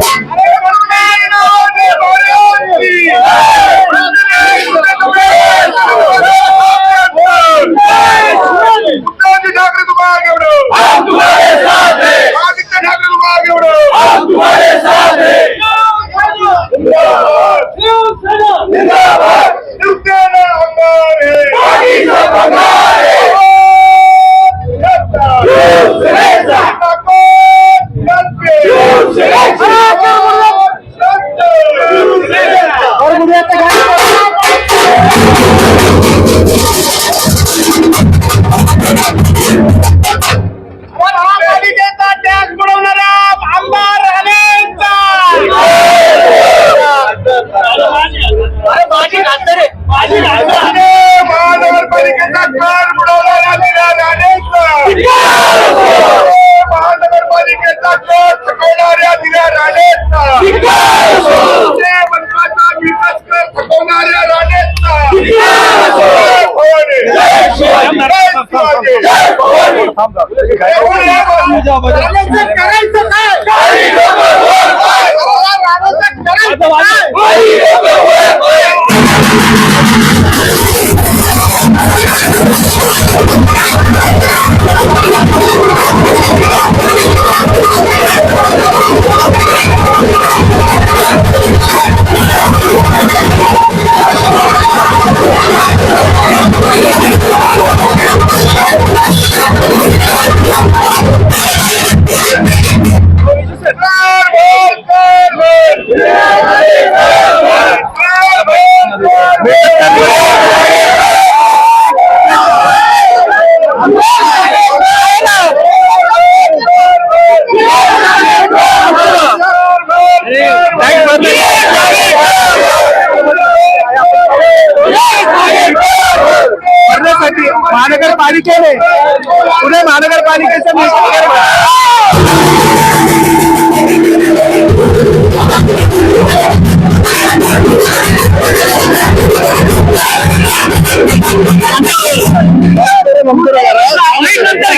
Yeah. करायचं महानगरपालिकेने. पुणे महानगरपालिकेचं निष्कर्ष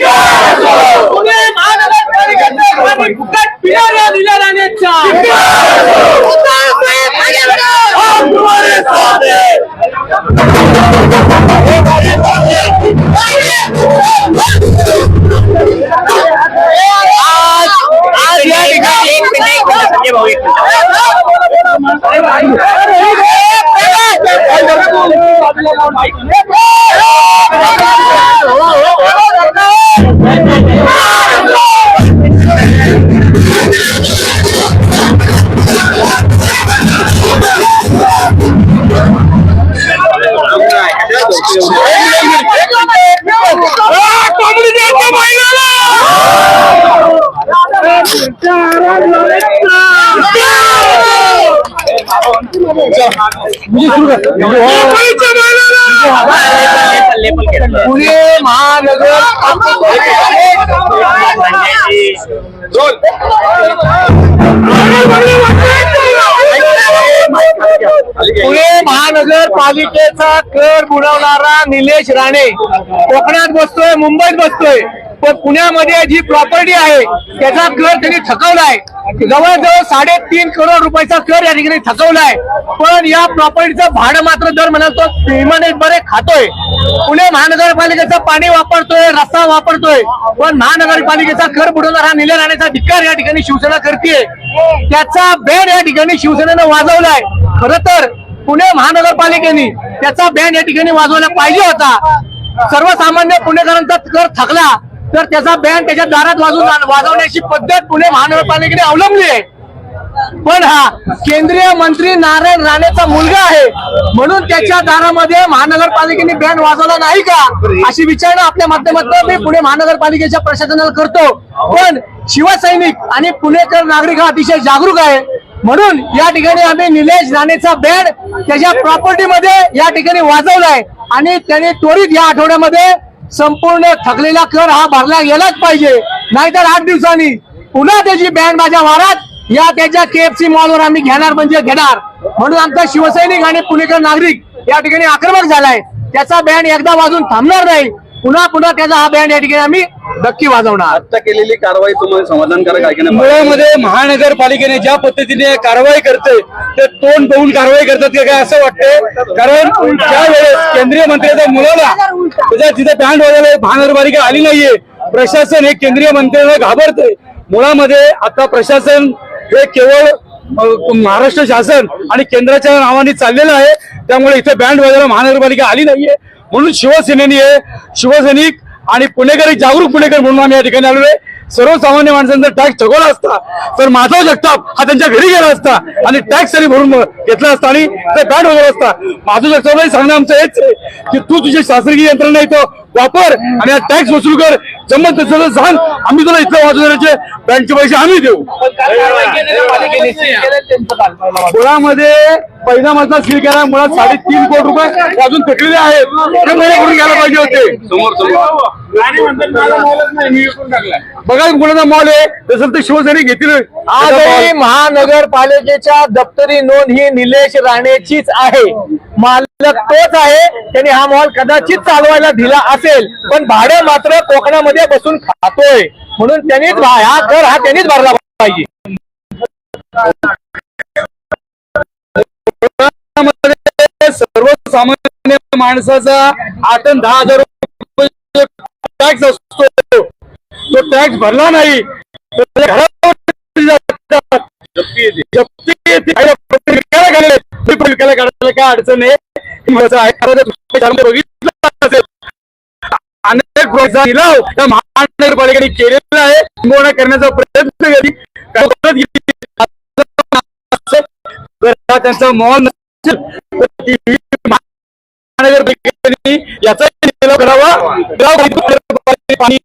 पुणे महानगरपालिकेचं पाणी फुकट पिणाऱ्या निळ्या राणेचा आज या ठिकाणी एक मिनिट, एक मिनिट, संजय भाऊ, एक मिनिट. पुणे महानगर पुणे महानगरपालिकेचा कर बुडवणारा निलेश राणे. कोकणात बसतोय मुंबईत बसतोय. पण पुण्यामध्ये जी प्रॉपर्टी आहे त्याचा कर त्यांनी थकवलाय. जवळजवळ साडेतीन करोड रुपयाचा कर या ठिकाणी थकवलाय. पण या प्रॉपर्टीचं भाडं मात्र दर म्हणाल तो पेमेंट बरे खातोय. पुणे महानगरपालिकेचं पाणी वापरतोय रस्ता वापरतोय पण महानगरपालिकेचा कर बुडवणार हा निलेश राणेचा धिक्कार या ठिकाणी शिवसेना करते त्याचा बॅन या ठिकाणी शिवसेनेनं वाजवलाय. खर तर पुणे महानगरपालिकेने त्याचा बॅन या ठिकाणी वाजवला पाहिजे होता. सर्वसामान्य पुणेकरांचा कर थकला. तर त्याचा बॅन त्याच्या दारात वाजून वाजवण्याची पद्धत पुणे महानगरपालिकेने अवलंबली आहे. पण हा केंद्रीय मंत्री नारायण राणेचा मुलगा आहे. म्हणून त्याच्या दारामध्ये महानगरपालिकेने बॅन वाजवला नाही का? अशी विचारणा आपल्या माध्यमातून मी पुणे महानगरपालिकेच्या प्रशासनाला करतो. पण शिवसैनिक आणि पुणेकर नागरिक हा अतिशय जागरूक आहे. म्हणून या ठिकाणी आम्ही निलेश राणेचा बँड त्याच्या प्रॉपर्टीमध्ये या ठिकाणी वाजवलाय. आणि त्याने त्वरित या आठवड्यामध्ये संपूर्ण थकलेला कर हा भरला गेलाच पाहिजे. नाहीतर आठ दिवसांनी पुन्हा त्याची बँड माझ्या वारात या त्याच्या केएफसी मॉलवर आम्ही घेणार म्हणजे घेणार. म्हणून आमचा शिवसैनिक आणि पुणेकर नागरिक या ठिकाणी आक्रमक झालाय. त्याचा बँड एकदा वाजून थांबणार नाही. पुन्हा पुन्हा त्याचा हा बँड या ठिकाणी आम्ही नक्की वाजवणार. आता केलेली कारवाई तुम्हाला समाधानकारक आहे की नाही? मुळामध्ये महानगरपालिकेने ज्या पद्धतीने कारवाई करते ते तोंड बघून कारवाई करतात का काय असं वाटतंय? कारण ज्या वेळेस केंद्रीय मंत्र्याच्या मुलाला त्याच्या तिथे बँड वाजायला महानगरपालिका आली नाहीये. प्रशासन हे केंद्रीय मंत्र्यांना घाबरतंय. मुळामध्ये आता प्रशासन हे केवळ महाराष्ट्र शासन आणि केंद्राच्या नावाने चाललेलं आहे. त्यामुळे इथे बँड वाजायला महानगरपालिका आली नाहीये. म्हणून शिवसेनेने हे शिवसैनिक आणि पुणेकरी जागरूक पुणेकर म्हणून आम्ही या ठिकाणी आलेलो आहे. सर्वसामान्य माणसांचा टॅक्स ठगवला असता तर माधव जगताप हा त्यांच्या घरी गेला असता आणि टॅक्स त्यांनी भरून घेतला असता आणि ते बँड वगैरे असता. माधव जगतापलाही सांगणं आमचं हेच आहे की तू तुझी शासकीय यंत्रणा येतो वापर आणि हा टॅक्स वसूल कर. जमत तसं सांग. आम्ही तुला इथं वाजवण्याचे बँकचे पैसे आम्ही देऊ. मुळामध्ये पहिला मजला सील केला मुळात साडेतीन कोटी रुपये अजून फेकलेले आहेत. ते महिने करून घ्यायला पाहिजे होते. समोर समोर. बघा कुणाचा मॉल आहे. तसं ते शिवसैनिक घेतील. आजही महानगरपालिकेच्या दप्तरी नोंद ही निलेश राणेचीच आहे. तोच आहे त्यांनी हा मॉल कदाचित चालवायला दिला असेल पण भाडं मात्र कोकणामध्ये बसून खातोय म्हणून त्यांनीच हा कर हा त्यांनीच भरला पाहिजे सर्वसामान्य माणसाचा आठ दहा हजार रुपये टॅक्स असतो तो टॅक्स भरला नाही जप्ती येते. काय अडचण आहे. अनेक लिलाव महानगरपालिकेने केलेला आहे. किंबहुना करण्याचा प्रयत्न केली. त्यांचा मॉल महानगरपालिकेने याचा करावा पाणी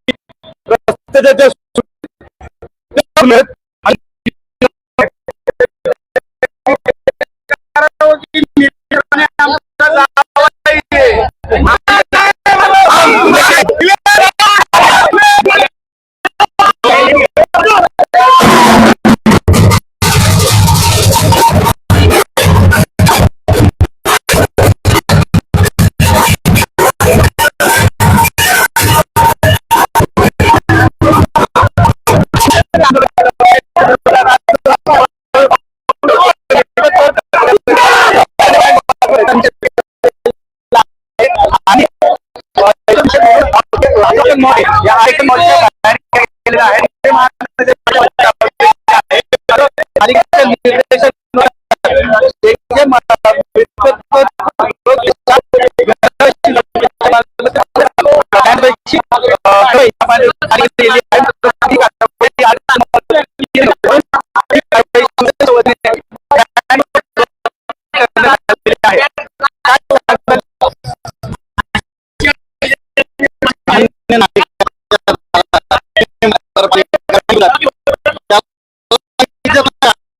रस्त्याच्या या आयकन मॉलच्या बाहेर केलेलं आहे.